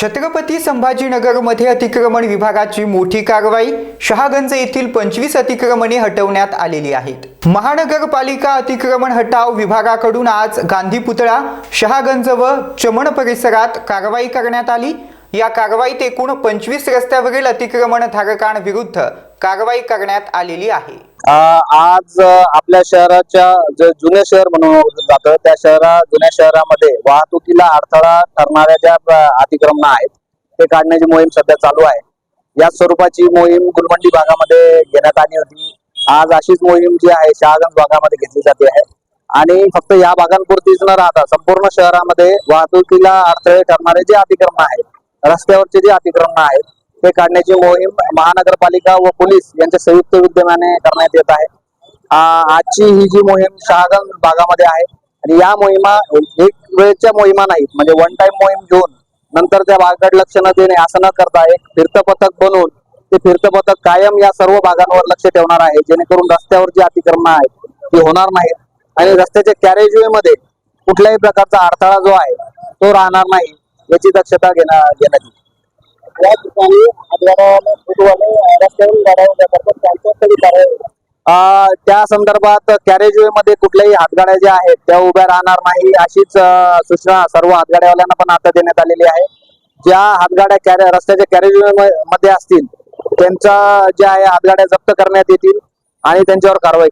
छत्रपती संभाजीनगरमध्ये अतिक्रमण विभागाची मोठी कारवाई शहागंज येथील पंचवीस अतिक्रमणे हटवण्यात आलेली आहेत. महानगरपालिका अतिक्रमण हटाव विभागाकडून आज गांधी पुतळा शहागंज व चमण परिसरात कारवाई करण्यात आली. या कारवाईत एकूण पंचवीस रस्त्यावरील अतिक्रमणधारकांविरुद्ध कारवाई करण्यात आलेली आहे. आज आपल्या शहराच्या जे जुने शहर म्हणून जातं त्या शहरा जुन्या शहरामध्ये वाहतुकीला अडथळा ठरणाऱ्या ज्या अ, अतिक्रमण आहेत ते काढण्याची मोहीम सध्या चालू आहे. या स्वरूपाची मोहीम गुलमंडी भागामध्ये घेण्यात आली होती. आज अशीच मोहीम जी आहे शहागंज भागामध्ये घेतली जाते आहे. आणि फक्त या भागांपुरतीच न राहता संपूर्ण शहरामध्ये वाहतुकीला अडथळे ठरणारे जे अतिक्रमण आहेत रस्त्यावरचे जे अतिक्रमण आहेत ते काढण्याची मोहीम महानगरपालिका व पोलीस यांच्या संयुक्त विद्यमाने करण्यात येत आहे. आजची ही जी मोहीम शहागंज भागामध्ये आहे आणि या मोहिमा एक वेळच्या मोहिमा नाहीत म्हणजे वन टाइम मोहीम घेऊन नंतर त्या भागाकडे लक्ष न देणे असं न करता एक फिरतं पथक बनवून ते फिरतं पथक कायम या सर्व भागांवर लक्ष ठेवणार आहे जेणेकरून रस्त्यावर जी अतिक्रमण आहेत ती होणार नाहीत आणि रस्त्याच्या कॅरेजवे मध्ये कुठल्याही प्रकारचा अडथळा जो आहे तो राहणार नाही याची दक्षता घेणार घेण्यात येईल या ठिकाणी फुटवाले रस्त्यावरून गाड्या त्यांच्यावर कारवाई होईल? त्या संदर्भात कॅरेजवे मध्ये कुठल्याही हातगाड्या ज्या आहेत त्या उभ्या राहणार नाही अशीच सूचना सर्व हातगाड्यावाल्यांना पण आता देण्यात आलेली आहे ज्या हातगाड्या कॅरे रस्त्याच्या कॅरेजवे मध्ये असतील त्यांच्या ज्या आहे हातगाड्या जप्त करण्यात येतील आणि त्यांच्यावर कारवाई